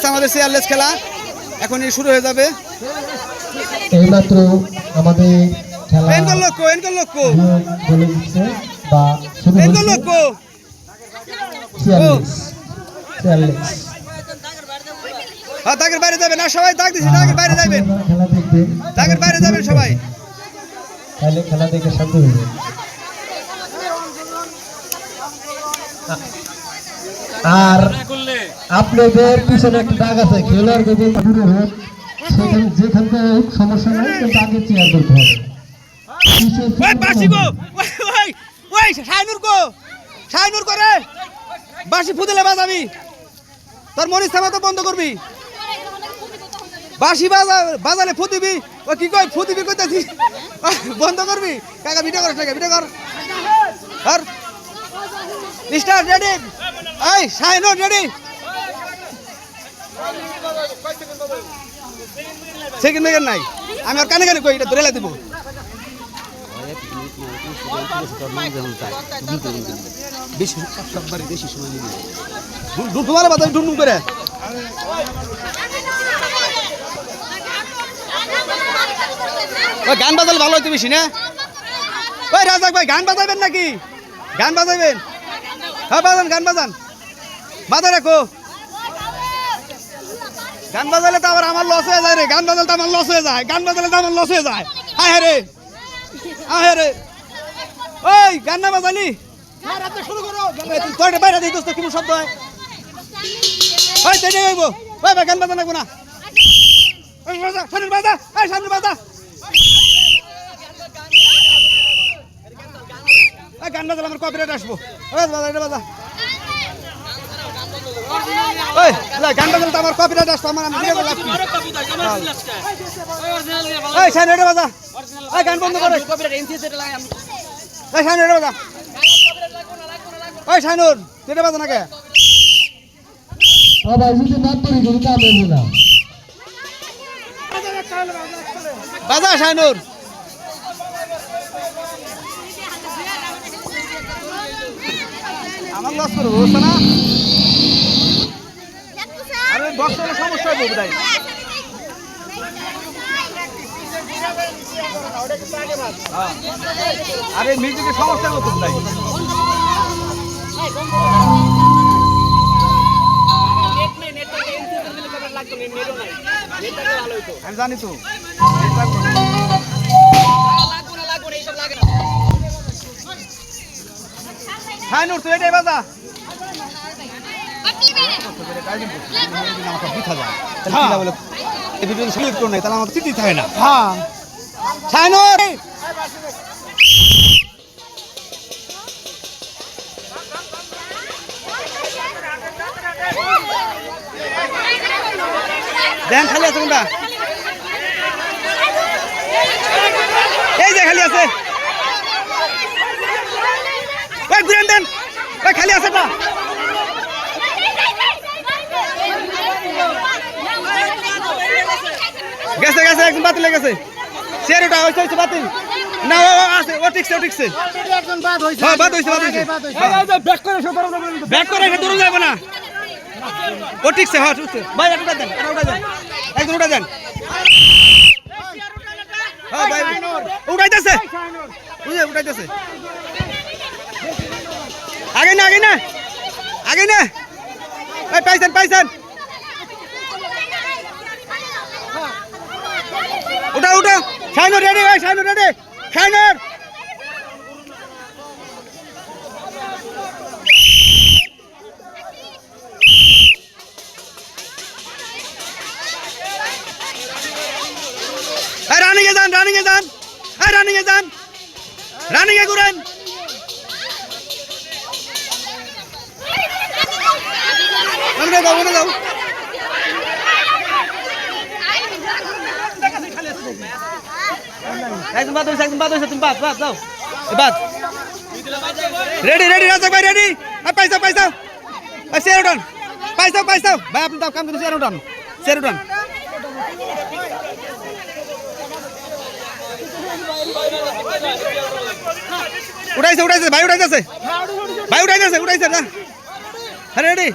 যাচ্ছে আমাদের চেয়ারলেস খেলা। এখনই শুরু হয়ে যাবে। এইমাত্র আমাদের খেলা এনকল লক্ষ্য এনকল লক্ষ্য বলে দিচ্ছে বা শুরু হচ্ছে লক্ষ্য চেয়ারলেস চেয়ারলেস হ্যাঁ তাকের বাইরে যাবে না সবাই তাক দিছি তাকের বাইরে যাবেন আপনারা খেলা দেখবেন। তাকের বাইরে যাবেন সবাই। তাহলে খেলা দেখে শান্ত হইবে আর আপনাদের পিছনে একটা দাগ আছে খেলোয়াড় যদি দূরে হোক সেখানে যেখান থেকে হোক সমস্যা নাই কিন্তু আগে চেয়ার করতে হবে। করে বাসি ফুদিলে বাজাবি তোর মরিচ থামা তো বন্ধ করবি। বাসি বাজা বাজালে ফুদিবি। ও কি ফুদিবি কইতাছি বন্ধ করবি? কাকা ভিডিও করিস ভিডিও কর। কর স্টার্ট রেডি এই শাইনুর রেডি সেকেন্ড মেকের নাই। আমি আর কানে কানে কই এটা ধরে দিব বেশি সববারই বেশি সময় নিবি। ডুম মারে বাতাস ডুম ডুম করে। ওই গান বাজালে ভালো হইতে বেশি না? ওই রাজাক ভাই গান বাজাবেন নাকি? গান বাজাবেন হ্যাঁ বাজান, গান বাজান। মাথায় রাখো। গান বাজালে তো আবার আমার লস হয়ে যায় রে। গান বাজালে তো আমার লস হয়ে যায়। গান বাজালে তো আমার লস হয়ে যায়। হায় রে। হায় রে। ওই, গান না বাজালি? তোর বাইরে দিই দোস্ত কি শব্দ হয়? ওই, তাই নাই হইব গান বাজা লাগবো না। সামনে বাজা সামনে বাজা। গান বাজালে আমার কপিরাইট আসব। বাজা এটা বাজা। ওই গান বাজালে তো আমার কপিরাইট আসব আমার আমি ভিডিও লাভ ওই সামনে এটা বাজা। ওই গান বন্ধ করে। ওই সামনে এটা বাজা। ওই শাইনুর এটা বাজা না কে সবাই যদি না তৈরি করি কাম হইবে না। বাজা শাইনুর। লস করব বুঝছ না আরে বক্স হলে সমস্যা হবে বোধহয়। আরে মিউজিকের সমস্যা হবে তো আমি জানি তো। হ্যাঁ তুই এটাই বাজা দেন খালি আছে কোনটা? এই যে খালি আছে। ওই ঘুরেন দেন। ওই খালি আছে না গেছে গেছে একদম বাতিল গেছে। চেয়ার ওটা হয়েছে হয়েছে বাতিল। না, ও আছে, ও ঠিকছে ও ঠিকছে হ্যাঁ বাদ হয়েছে বাদ হয়েছে। ব্যাক করে এটা দূরে যাবে না। ও ঠিকছে হ্যাঁ ঠিকছে ভাই এটা দেন এটা উঠা দেন। একদম উঠা দেন। হ্যাঁ ভাই, উঠাইতেছে। উঠাইতেছে। আগে না আগে না। আগে না। এই পাইছেন পাইছেন। উঠা উঠা শাইনুর রেডি ভাই শাইনুর রেডি শাইনুর রানিং এ যান রানিং এ যান। রানিং এ যান। রানিং এ ঘুরেন। উঠে যাও উঠে যাও একদম বাদ হয়েছে একদম বাদ হয়েছে, তুমি বাদ বাদ যাও বাদ। রেডি রেডি রাজাক ভাই রেডি পাইসাও পাইসাও চেয়ার উঠান পাইসাও পাইসাও ভাই, আপনি তাও কাম করুন চেয়ার উঠান চেয়ার উঠান উঠাইছে উঠাইছে, ভাই উঠাইছে ভাই উঠাইছে উঠাইছে না রেডি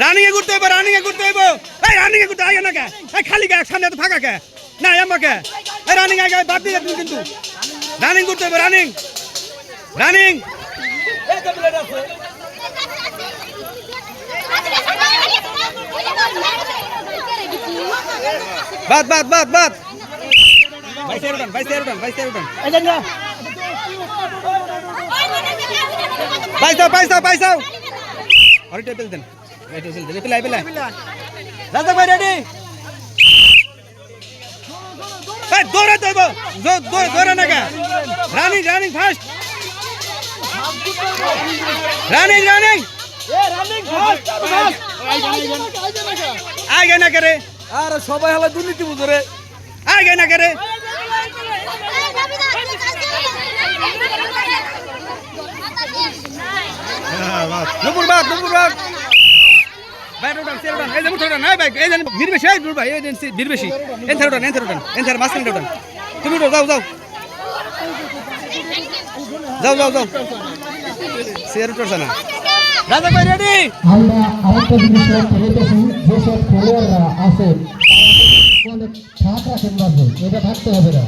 ರಾಣಿಗೆ ಗುರ್ತೇವ ರಾಣಿಗೆ ಗುರ್ತೇವ ಏ ರಾಣಿಗೆ ಗುರ್ತ ಏನಕ್ಕೆ ಏ ಖಾಲಿಗೆ ಸಾಮನೆ ಅದು ಭಾಗಕ್ಕೆ ನಾ ಎಮ್ಮಕ್ಕೆ ಏ ರಾಣಿಗೆ ಆಗ ಬಾತಿ ಇರ್ತೀನಿ ಕಿಂತು ರಾಣಿಗೆ ಗುರ್ತೇವ ರಾಣಿಂಗ್ ರಾಣಿಂಗ್ বাদ বাদ বাদ বাদ ভাই সেরুটন ভাই সেরুটন ভাই সেরুটন পাইসাও পাইসাও পাইসাও আরে টেবিল দেন এই টেবিল দেন পেলাই পেলাই রাজা ভাই রেডি এই দৌড়ে তো দৌড়ে দৌড়ে না কা running running fast running running আগে না করে আরে সবাই হলো দুর্নীতি বুঝরে আগে না করে নুপুর বাদ নুপুর উঠান তুমি যাও যাও যাও যাও যাও সের উঠছে না রাজা ভাই রেডি আমরা আরেকটা জিনিস লক্ষ্য যেসব খেলোয়াড়রা আছে ফাঁক রাখেন মাঝে এটা থাকতে হবে না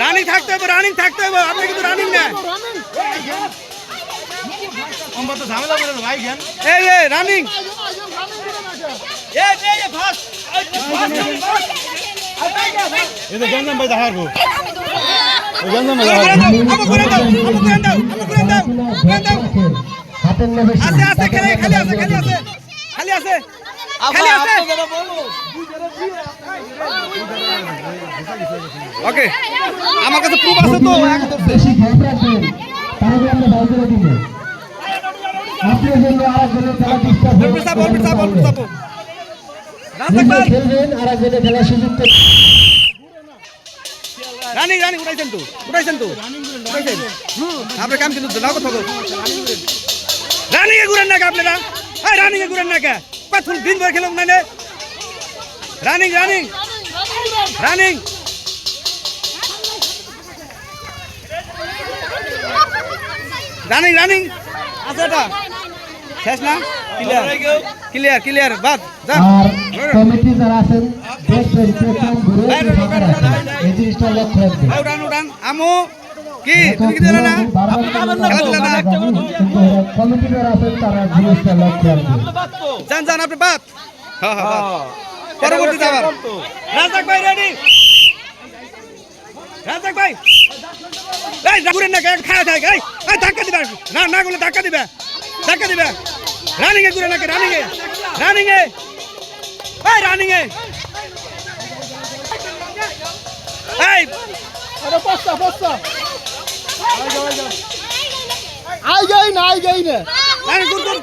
রানিং থাকতে হবে, রানিং থাকতে হবে, আপনি কিন্তু রানিং না এই এই রানিং আমু করে দাও আমু করে দাও আমু করে দাও করে দাও। হাতের নেবে আছে আছে খালি খালি আছে খালি আছে খালি আছে খালি আছে। ওকে আমার কাছে প্রুফ আছে তো ধরছে। বেশি তাহলে আমরা বাউ করে দিব। আপনার জন্য আরেকজনের খেলা ডিস্টার্ব খেলবেন আরেকজনের খেলার সুযোগ রানিং রানিং উঠাইছেন তো উঠাইছেন তো উঠাইছেন। আপনার কাম কিন্তু নাও কথা রানিং এ ঘুরেন না কে আপনারা? এই রানিং এ ঘুরেন না কে? পাথর দিন ভর খেলাম না running running. Running. Running running. আছে এটা। শেষ না? ক্লিয়ার ক্লিয়ার ক্লিয়ার বাদ যা। আর কমিটি যারা আছেন ঘুরে ফাঁকা রাখেন এই জিনিসটা লক্ষ্য রাখবেন। উড়ান উড়ান আমু কি? তুমি কি দিলে না? কমিটি যারা আছেন তারা জিনিসটা লক্ষ্য রাখবেন। যান যান আপনি বাদ। হ্যাঁ হ্যাঁ পরবর্তী যাবার। রাজাক ভাই রেডি রাজাক ভাই। এই ঘুরেন না কে? খায় এই। এই ধাক্কা দিবে। না না গুলো ধাক্কা দিবে। ধাক্কা দিবে রানিং এ ঘুরে না কে রানিং এ রানিং এ এই রানিং এ এই আরে পাঁচটা পাঁচটা আই যাই না আই যাই না রানিং ঘুর ঘুর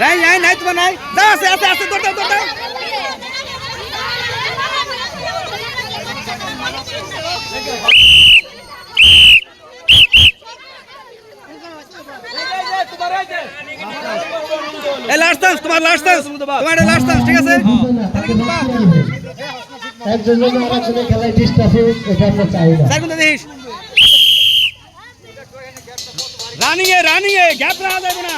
নাই নাই নাই তোমার নাই যা আছে আছে আছে দৌড় দৌড় দৌড় এই লাস্ট চান্স তোমার লাস্ট চান্স তোমার লাস্ট চান্স ঠিক আছে? রাখবেন একজন আরেকজনের খেলায় ডিস্টার্ব এটা আমরা চাই না সাইকুন দেখিস। রানিং এ রানিং এ গ্যাপ রাখা যাবে না।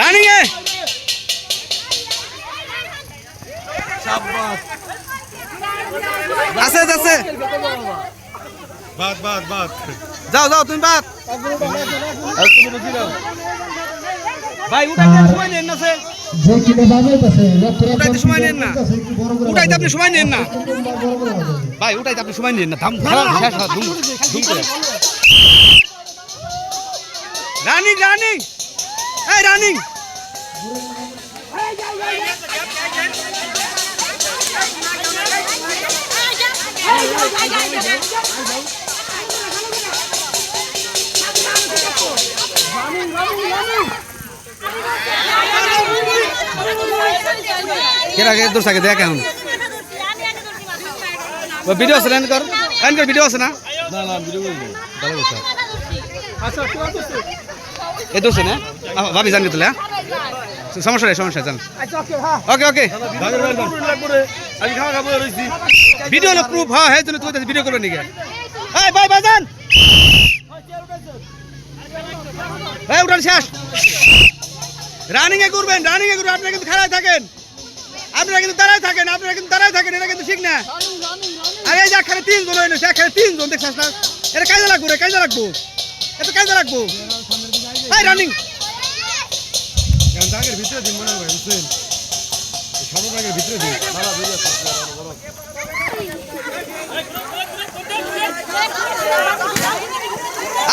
রানিং এ আছে আছে বাদ বাদ বাদ যাও যাও তুমি বাদ ভাই উঠাইতে সময় নেন না সে উঠাইতে সময় নেন না। উঠাইতে আপনি সময় নেন না ভাই উঠাইতে আপনি সময় নেন না থাম খেলা শেষ হয় ধুম ধুম করে রানিং রানিং এই রানিং কেরা কে দূর থাকে দেখ এখন। ভিডিও আছে লাইন কর। লাইন কর ভিডিও আছে না? না না ভিডিও করি ভালো কথা। আচ্ছা এ দোষ না? ভাবি জানি তোলে সমস্যা নেই সমস্যা আচ্ছা ওকে হ্যাঁ। ওকে ওকে ভিডিও হলো প্রুফ হ্যাঁ হ্যাঁ জন্য ভিডিও করবেন নাকি? এই, ভাই বাজান এই উঠান শেষ। রানিং এ করবেন রানিং এ করবেন আপনারা কিন্তু খেলায় থাকেন। আপনারা কিন্তু দাঁড়ায় থাকেন, আপনারা কিন্তু দাঁড়ায় থাকেন এটা কিন্তু ঠিক না। আরে এই যে এখানে তিনজন হইল সে এখানে তিনজন, দেখছিস না? এটা কাজে লাগবো রে, কাজে লাগবো। এটা কাজে লাগবো। এই রানিং ভিতরে দিন, মনে হয় ভাই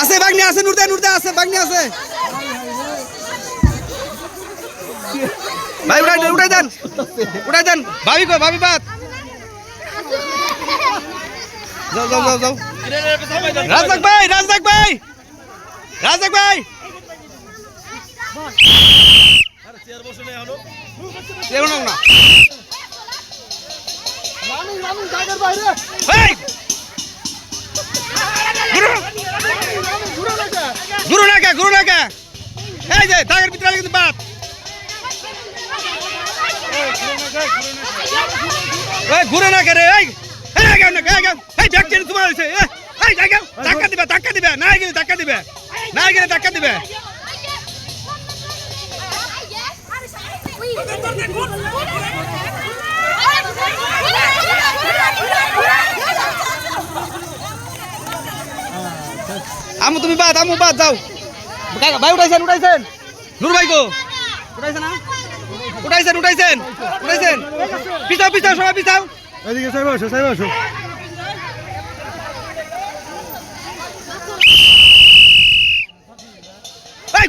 আছে, বাগনি আছে, নুরদে নুরদে আছে, বাগনি আছে। ভাই, উঠাই দেন উঠাই দেন। উঠাই দেন। ভাবি কই, ভাবি বাত যাও যাও যাও যাও। রাজাক ভাই রাজাক ভাই। রাজাক ভাই। কেউ নাও না রানু রানু জায়গার বাইরে এই গুরু রানু ঘুরে লাগে গুরু না কে গুরু না কে এই যে দাগের ভিতরে কিন্তু বাত এই ঘুরে না কে রে এই এই গাও না গাও এই ব্যাগ টেনে তোমার হইছে এই এই জায়গা ধাক্কা দিবে ধাক্কা দিবে না গেলে ধাক্কা দিবে না গেলে ধাক্কা দিবে আমু তুমি বাদ আমু বাদ যাও। ভাই উঠাইছেন উঠাইছেন। নূর ভাই গো। উঠাইছেন না উঠাইছেন উঠাইছেন উঠাইছেন। পিছাও পিছাও সবাই পিছাও। এদিকে সাইব আসো সাইব আসো।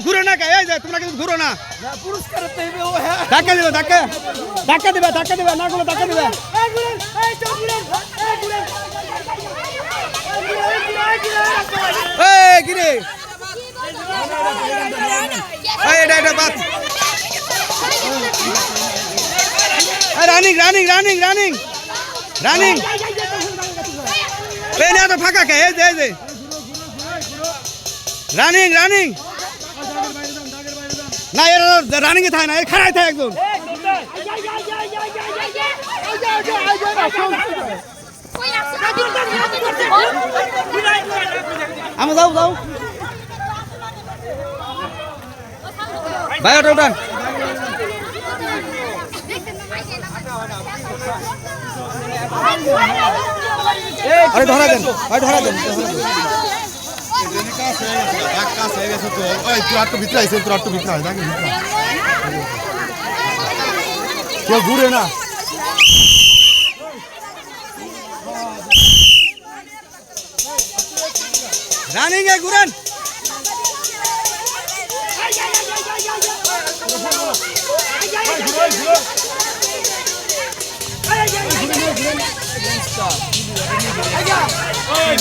ঘুরো না কে? এই যে তোমরা কিন্তু ঘুরো না। পুরস্কার দেবে ও হ্যাঁ। ধাক্কা দিবে ধাক্কা। ধাক্কা দিবে ধাক্কা দিবে না গুলো ধাক্কা দিবে। এই কিরে এই এটা এটা বাদ। Running running running running. Running. এই না তো ফাঁকা কে? এই যে এই যে। Running running. না, এরা রানিং এ থাকে না এর খাড়াই থাকে একজন। আমি যাও যাও। ভাই ওটা ওটা ধরা দেন ধরা দেন। কেউ ঘুরে না রানিং এ ঘুরেন এই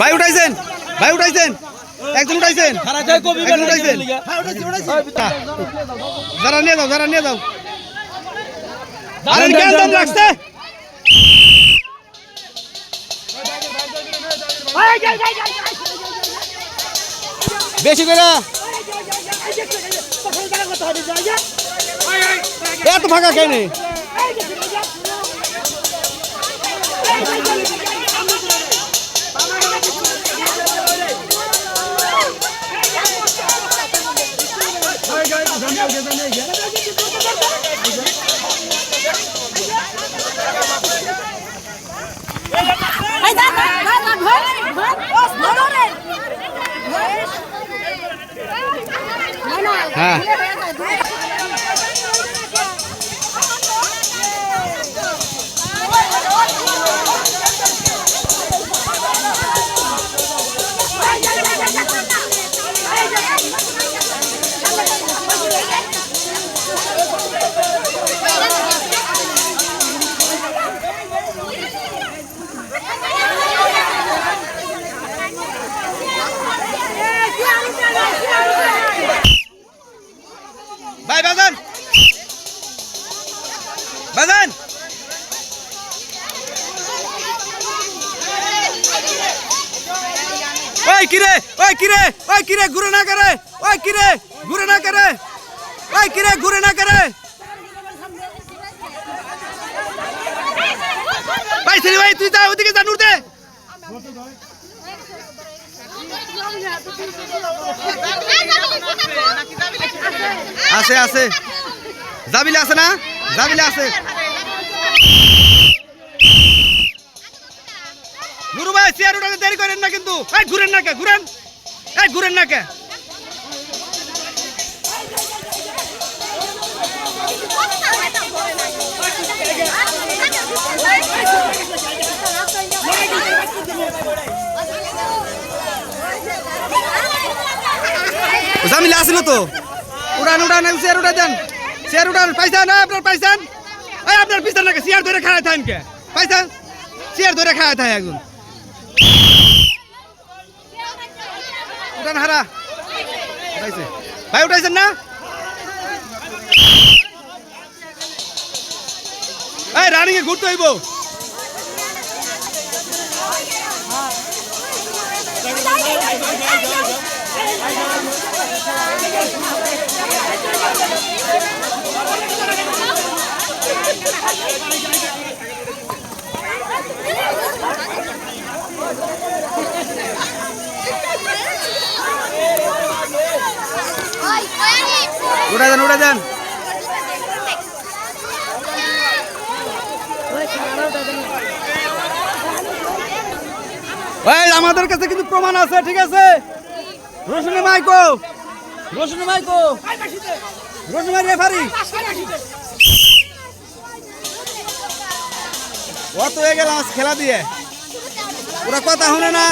ভাই উঠাইছেন? ভাই উঠাইছেন? একজন উঠাইছেন? উঠাইছেন? যারা নিয়ে যাও, যারা নিয়ে যাও। আরে কেন দাম রাখছে। বেশি করে। এত ফাঁকা কেন? হ্যাঁ। কিরে ওই কিরে ঘুরে না করে ওই কিরে ঘুরে না করে ওই কিরে ঘুরে না করে ভাই সিরি ভাই, তুই যা ওদিকে যা নুরতে আছে আছে। জাবিলে আছে না? জাবিলে আছে। নুরু ভাই চেয়ার উঠাতে দেরি করেন না কিন্তু। এই ঘুরেন না কে ঘুরেন। এই ঘুরেন না কে জামিলে আসলো তো। উড়ান উড়ান চেয়ার উঠা দেন। চেয়ার উড়ান পয়সা না আপনার পয়সা এই আপনার পিছন চেয়ার ধরে খাওয়া থাকেন কে? পয়সা চেয়ার ধরে খাওয়া থাকে একজন ভাই উঠাইছেন না? এই রানিং এ ঘুরতে হইব। দেন উঠা দেন এই, আমাদের কাছে কিন্তু প্রমাণ আছে, ঠিক আছে? রোশনী মাইকো রোশনী মাইকো, রোশনী মাই রেফারি। অত হয়ে গেল খেলা দিয়ে? ওরা কথা শুনে না।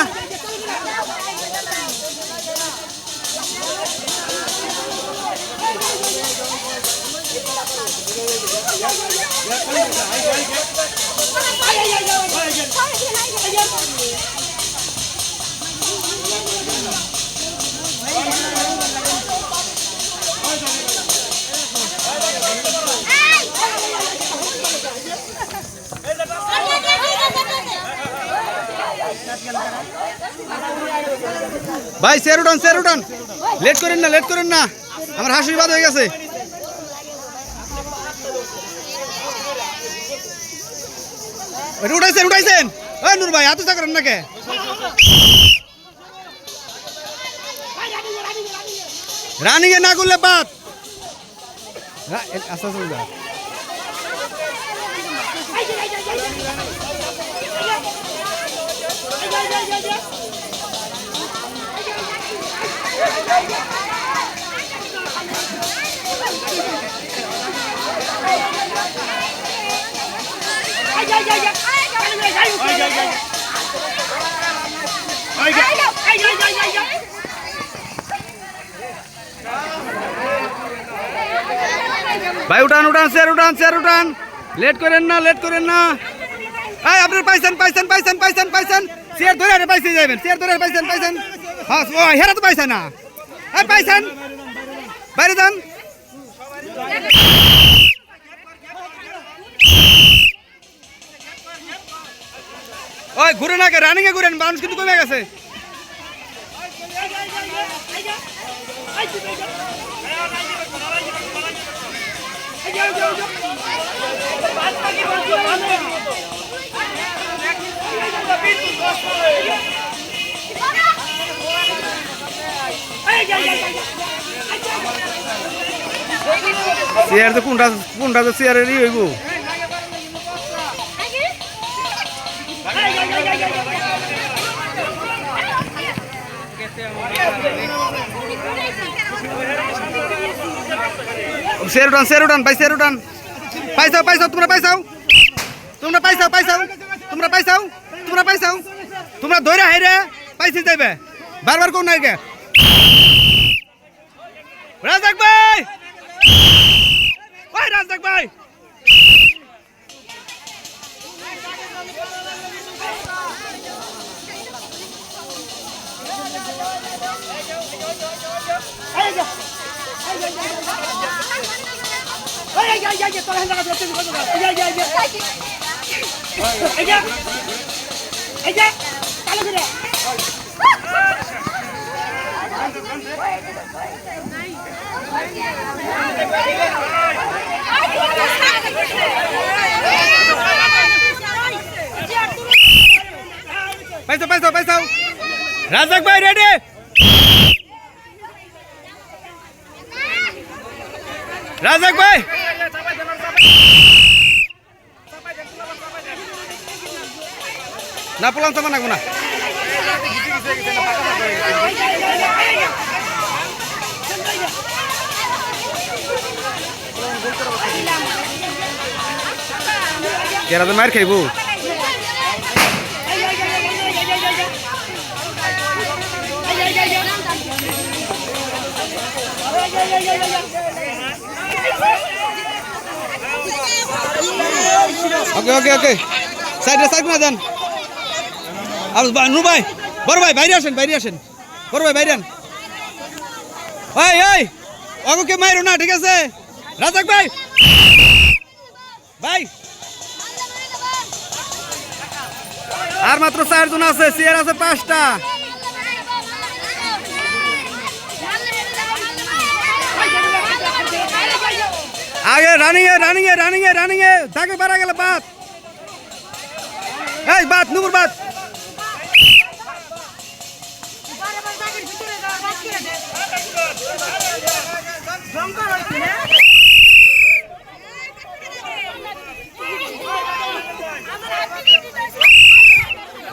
ভাই স্যার উঠান লেট করেন না লেট করেন না। আমার হাসি বাদ হয়ে গেছে। উঠাইছেন উঠাইছেন। ওই নূর ভাই, হাতে করেন না কে রানিং এ না করলে বাদ। আস্তে আস্তে যা। ভাই, উঠান উঠান, স্যার উঠান স্যার, উঠান। লেট করেন না লেট করেন না। এই আপনার পাইছেন পাইছেন পাইছেন পাইছেন পাইছেন। চেয়ার ধরে পাইছে যাবেন চেয়ার ধরে পাইছেন পাইছেন। হ্যাঁ হেরা তো পাইছে না। এই, পাইছেন। বাইরে যান। ওই ঘুরে না রানিং এ ঘুরেন, মানুষ কিন্তু কমে গেছে। চেয়ার তো কোনটা কোনটা তো চেয়ারেরই হইব? শের উঠান শের উঠান, ভাই শের উঠান। পাইসাও পাইসাও তোমরা পাইসাও তোমরা পাইসাও পাইসাও তোমরা পাইসাও তোমরা পাইসাও তোমরা ধরে হাইরে পাইছি যাইবে। বারবার কোন নাই কে রাজাক ভাই! ওই রাজাক ভাই! પૈસો પૈસો પૈસો રાજાક ભાઈ રેડી রাজাক ভাই! না পোলাম তো মানাবো না। কেরা তো মার খাইবো? ওকে ওকে ওকে সাইডে সাইড না যান। আর বা- নু ভাই, বড় ভাই, বাইরে আসেন বাইরে আসেন। বড় ভাই, বাইরে আন। ওই ওই ওকে মাইরো না, ঠিক আছে? রাজাক ভাই। ভাই। আর মাত্র চারজন আছে, চেয়ার আছে পাঁচটা। আগে রানিং এ রানিং এ রানিং এ রানিং এ তাকে পারা গেলে বাদ এই বাদ নুপুর বাদ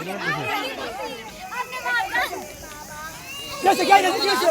Thank you. Neyse gel neyse neyse.